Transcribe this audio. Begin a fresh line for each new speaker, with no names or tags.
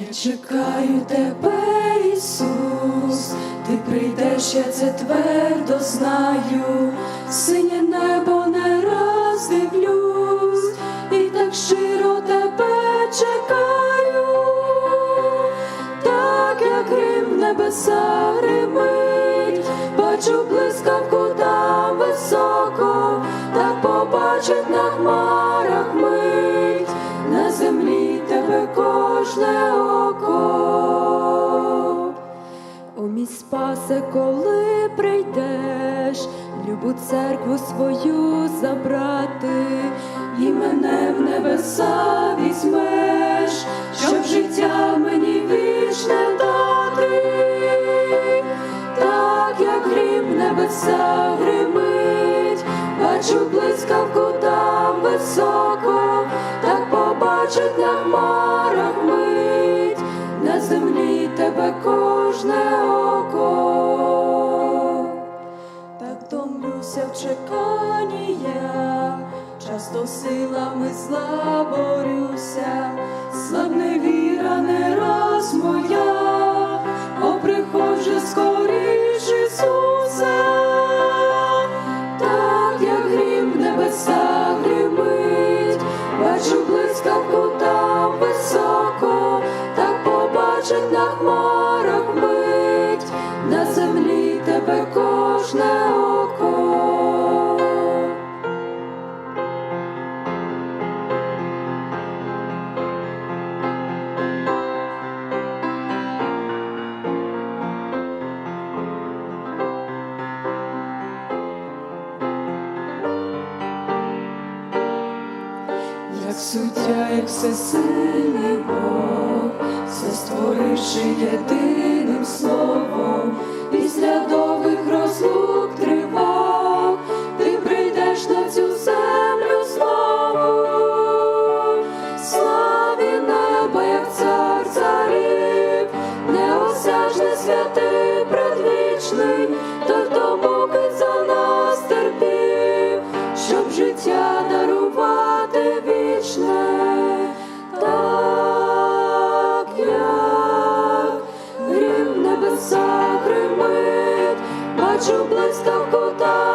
Я чекаю тебе, Ісус, ти прийдеш, я це твердо знаю, синє небо не раз дивлюсь, і так щиро тебе чекаю, так як Рим небеса гримить, бачу блискавку там високо, так побачить на хмарах мить, на землі тебе кожне око. О мій спасе, коли прийдеш, любу церкву свою забрати, і мене в небеса візьмеш, щоб життя мені вічне дати, так як грім небеса гримить, бачу блискавку там високо, землі тебе кожне око. Так томлюся в чеканні я, часто силами зла борюся, слабне віра не раз моя, о приходжу скоріш Ісусе, побачить на хмарах мить, на землі тебе кожне Як суддя, як всесильний Бог, все створивши єдиним словом, після довгих бачу блискавку